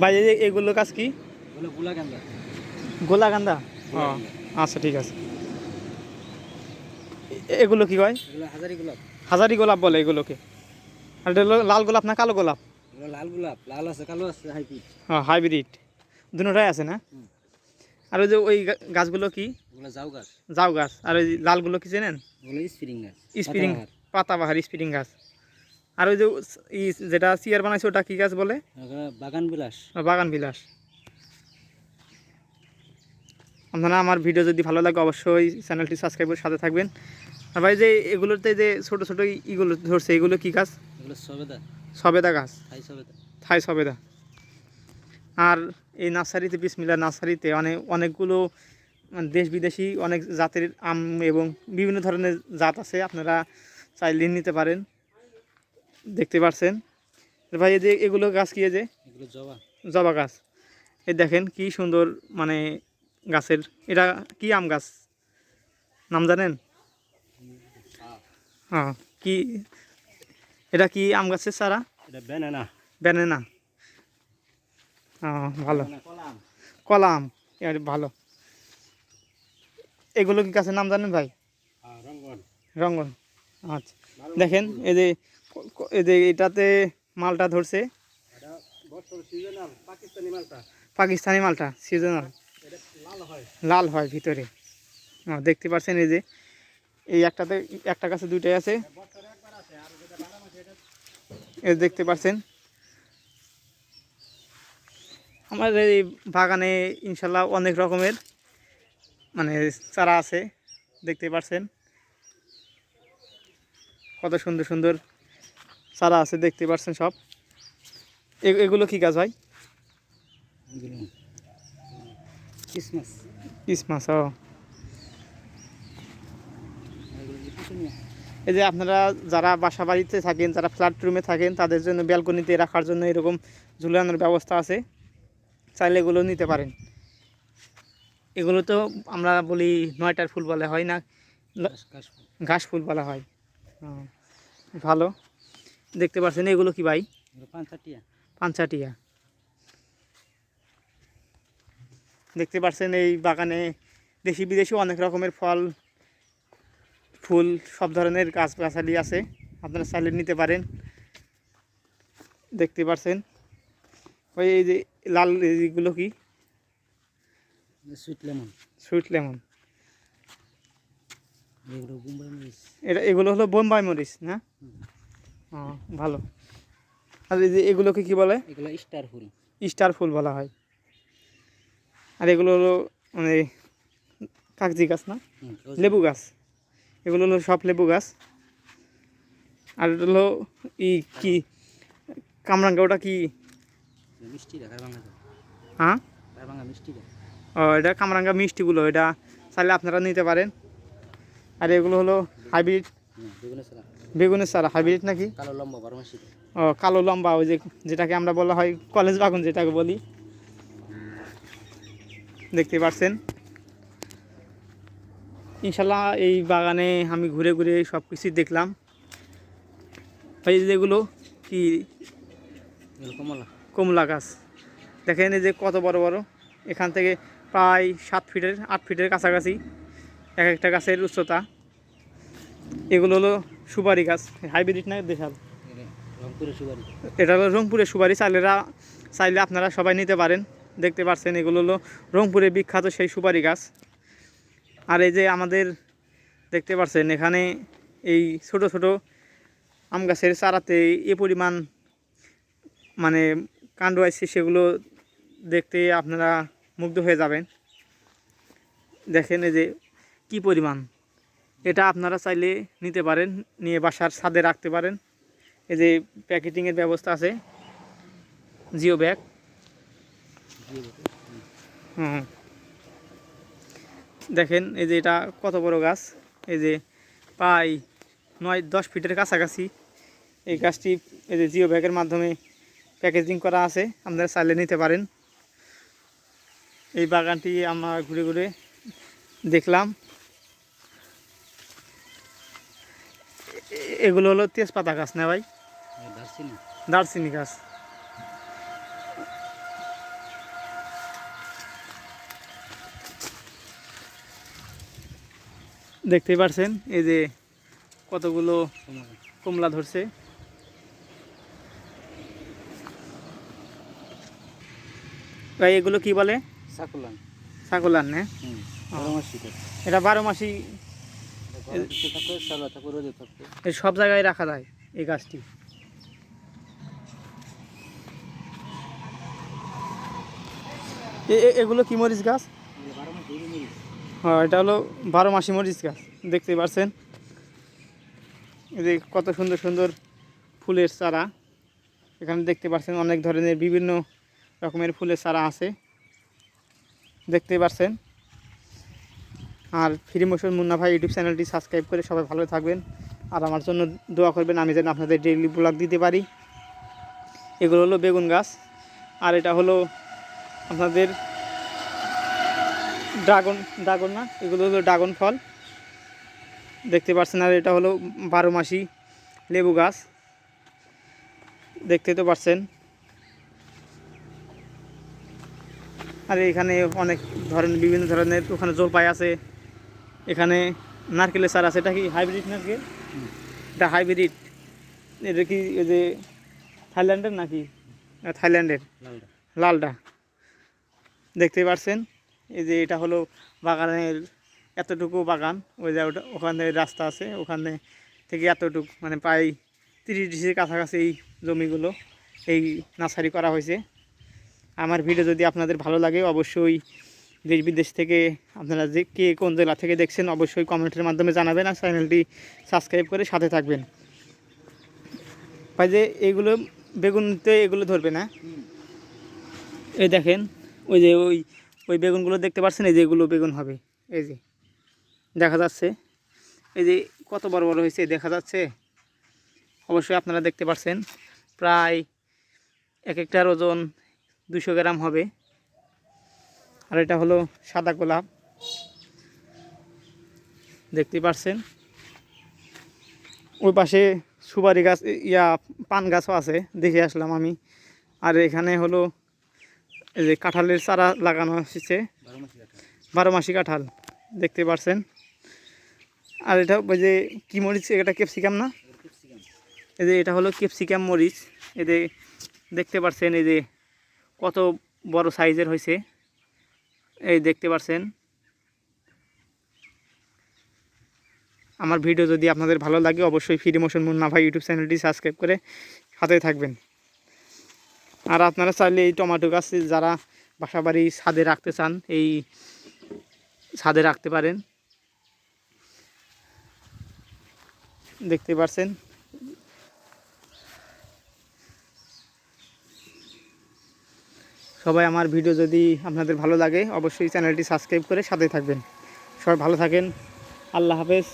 ভাই এগুলো গাছ কি? গোলা গান্দা। আচ্ছা ঠিক আছে। এগুলো কি কয়? হাজারি গোলাপ। হাজারি গোলাপ বলে এগুলোকে। আর লাল গোলাপ না কালো গোলাপ? লাল গোলাপ। লাল আছে কালো আছে হাইব্রিড। হাইব্রিড। দুটোটাই আছে না? আর ওই যে ওই গাছগুলো কি? জাউ গাছ। জাউ গাছ। আর ওই লালগুলো কি চেনেন? স্প্রিং গাছ। স্প্রিং। পাতাবাহার। স্প্রিং গাছ। আর ওই যে ই যেটা চেয়ার বানাইছে ওটা কি গাছ বলে? বাগান বিলাস। বাগান বিলাস। আপনারা আমার ভিডিও যদি ভালো লাগে অবশ্যই চ্যানেলটি সাবস্ক্রাইব করে সাথে থাকবেন। আর ভাই যে এগুলোতে যে ছোট ছোট ইগুলো ধরছে এগুলো কি গাছ? এগুলো সবেদা। সবেদা গাছ। থাই সবেদা। থাই সবেদা। আর এই নার্সারিতে বিসমিল্লা নার্সারিতে অনেক অনেকগুলো মানে দেশ বিদেশি অনেক জাতের আম এবং বিভিন্ন ধরনের জাত আছে। আপনারা চাইলে নিতে পারেন। দেখতে পারছেন? ভাই এই যে এগুলো গাছ কি যে? জবা। জবা গাছ। এই দেখেন কি সুন্দর মানে গাছের। এটা কি আম গাছ? নাম জানেন? হ্যাঁ কি? এটা কি আম গাছের সারা এটা ব্যানানা ব্যানানা হ্যাঁ ভালো। কলা আম। ভালো। এগুলো কি গাছের নাম জানেন ভাই? রঙ্গন। রঙ্গন। আচ্ছা। দেখেন এই যে এটাতে মালটা ধরছে। পাকিস্তানি মালটা, সিজনাল। লাল হয় ভিতরে। দেখতে পাচ্ছেন এই যে, এই একটাতে, একটা কাছে দুইটাই আছে। এই দেখতে পাচ্ছেন। আমার এই বাগানে ইনশাল্লাহ অনেক রকমের মানে চারা আছে, দেখতে পাচ্ছেন। কত সুন্দর সুন্দর চারা আছে দেখতে পাচ্ছেন সব। এগুলো কি গাছ ভাই? ক্রিসমাস। ও। এই যে আপনারা যারা বাসা বাড়িতে থাকেন যারা ফ্ল্যাট রুমে থাকেন তাদের জন্য ব্যালকনিতে রাখার জন্য এরকম ঝুলানোর ব্যবস্থা আছে। চাইলে এগুলো নিতে পারেন। এগুলো তো আমরা বলি নয়টার ফুল বলা হয় না? ঘাস ফুল। বলা হয়। ভালো। দেখতে পাচ্ছেন এগুলো কি ভাই? পাঞ্চাটিয়া দেখতে পাচ্ছেন এই বাগানে দেশি বিদেশি অনেক রকমের ফল ফুল সব ধরনের গাছগাছালি আছে। আপনারা চাইলে নিতে পারেন। দেখতে পাচ্ছেন ওই এই যে লাল এইগুলো কি? সুইট লেমন সুইট লেমন এগুলো এটা এগুলো হলো বোম্বাই মরিচ না? ভালো। আর এই যে এগুলোকে কি বলে? এগুলো স্টার ফুল। স্টার ফুল বলা হয়। আর এগুলো হলো মানে কাগজি গাছ না? লেবু গাছ। এগুলো হলো সব লেবু গাছ। আর এটা হলো ই কি? কামরাঙ্গা ওটা কি? মিষ্টি হ্যাঁ? মিষ্টি ও এটা কামরাঙ্গা মিষ্টিগুলো এটা চাইলে আপনারা নিতে পারেন। আর এগুলো হলো হাইব্রিড। বেগুনের সারা চারা হাইব্রিড নাকি? কালো লম্বা ও কালো লম্বা ওই যে যেটাকে আমরা বলা হয় কলেজ বাগান যেটাকে বলি। দেখতে পাচ্ছেন ইনশাল্লাহ এই বাগানে আমি ঘুরে ঘুরে সব কিছুই দেখলাম। এই যে এগুলো কি? কমলা। কমলা গাছ। দেখেন এই যে কত বড় বড়। এখান থেকে প্রায় সাত ফিটের আট ফিটের কাছাকাছি এক একটা গাছের উচ্চতা। এগুলো হলো সুপারি গাছ হাইব্রিড না দেশাল? এটা হলো রংপুরের সুপারি চাইলেরা চাইলে আপনারা সবাই নিতে পারেন দেখতে পাচ্ছেন এগুলো হলো রংপুরের বিখ্যাত সেই সুপারি গাছ। আর এই যে আমাদের দেখতে পাচ্ছেন এখানে এই ছোট ছোট আম গাছের চারাতে এ পরিমাণ মানে কাণ্ড আছে সেগুলো দেখতে আপনারা মুগ্ধ হয়ে যাবেন। দেখেন এই যে কি পরিমাণ। এটা আপনারা চাইলে নিতে পারেন, নিয়ে বাসার ছাদে রাখতে পারেন। এই যে প্যাকেটিংয়ের ব্যবস্থা আছে, জিও ব্যাগ। হুম। দেখেন, এই যে এটা কত বড় গাছ। এই যে প্রায় নয়, দশ ফিটের কাছাকাছি। এই গাছটি, এই যে জিও ব্যাগের মাধ্যমে প্যাকেজিং করা আছে, আপনারা চাইলে নিতে পারেন। এই বাগানটি আমরা ঘুরে ঘুরে দেখলাম। এগুলো হলো তেজপাতা গাছ না ভাই? দারচিনি। গাছ। দেখতেই পারছেন এই যে কতগুলো কমলা ধরছে। ভাই এগুলো কি বলে? সাকুলান। সাকুলান হ্যাঁ? এটা বারো মাসি সব জায়গায় রাখা যায় এই গাছটি। এ- এ- এগুলো কি মরিচ গাছ? হ্যাঁ এটা হলো বারো মাসি মরিচ গাছ দেখতে পারছেন। এই যে কত সুন্দর সুন্দর ফুলের চারা এখানে দেখতে পাচ্ছেন অনেক ধরনের বিভিন্ন রকমের ফুলের চারা আছে। দেখতে পাচ্ছেন আর ফ্রি মোশন মুন্না ভাই ইউটিউব চ্যানেলটি সাবস্ক্রাইব করে সবাই ভালো থাকবেন। আর আমার জন্য দোয়া করবেন, আমি যেন আপনাদের ডেইলি ব্লগ দিতে পারি। এগুলো হলো বেগুন গাছ, আর এটা হলো আপনাদের ড্রাগন ড্রাগন না, এগুলো হলো ড্রাগন ফল। দেখতে পাচ্ছেন আর এটা হলো বারো মাসি লেবু গাছ। দেখতে তো পাচ্ছেন আর এখানে অনেক ধরনের বিভিন্ন ধরনের ওখানে জলপাই আছে। এখানে নারকেলের চারা আছে এটা কি হাইব্রিড নারকেল? এটা হাইব্রিড এটা কি ওই যে থাইল্যান্ডের নাকি? থাইল্যান্ডের। লালটা দেখতে পাচ্ছেন এই যে এটা হলো বাগানের এতটুকু বাগান ওই যে ওটা ওখানে রাস্তা আছে ওখানে থেকে এতটুকু মানে প্রায় তিরিশ ডিসির কাছাকাছি এই জমিগুলো এই নার্সারি করা হয়েছে। আমার ভিডিও যদি আপনাদের ভালো লাগে অবশ্যই দেশ বিদেশ থেকে আপনারা যে কে কোন জেলা থেকে দেখছেন, অবশ্যই কমেন্টের মাধ্যমে জানাবেন আর চ্যানেলটি সাবস্ক্রাইব করে সাথে থাকবেন। ভাই যে এইগুলো বেগুনতে এগুলো ধরবে না? এই দেখেন, ওই যে ওই ওই বেগুনগুলো দেখতে পাচ্ছেন? এই যে এগুলো বেগুন হবে। এই যে, দেখা যাচ্ছে। এই যে কত বড় বড় হয়েছে দেখা যাচ্ছে। অবশ্যই আপনারা দেখতে পাচ্ছেন প্রায় এক একটার ওজন দুশো গ্রাম হবে। আর এটা হলো সাদা গোলাপ। দেখতে পাচ্ছেন? ওই পাশে সুপারি গাছ, ইয়া, পান গাছও আছে, দেখে আসলাম আমি। আর এখানে হলো এই যে কাঁঠালের চারা লাগানো হয়েছে বারো মাসি কাঁঠাল, দেখতে পারছেন আর এটা ওই যে কী মরিচ, এটা ক্যাপসিকাম না? এই যে এটা হলো ক্যাপসিকাম মরিচ। এই যে দেখতে পাচ্ছেন, এই যে কত বড় সাইজের হয়েছে। এই দেখতে পাচ্ছেন আমার ভিডিও যদি আপনাদের ভালো লাগে, অবশ্যই ফ্রি মোশন মুন্না ভাই ইউটিউব চ্যানেলটি সাবস্ক্রাইব করে সাথে থাকবেন। আর আপনারা চাইলে এই টমেটো গাছ যারা বাসা বাড়ি ছাদে রাখতে চান, এই ছাদে রাখতে পারেন। দেখতে পাচ্ছেন সবাই আমার ভিডিও যদি আপনাদের ভালো লাগে, অবশ্যই চ্যানেলটি সাবস্ক্রাইব করে সাথে থাকবেন। সবাই ভালো থাকেন। আল্লাহ হাফেজ।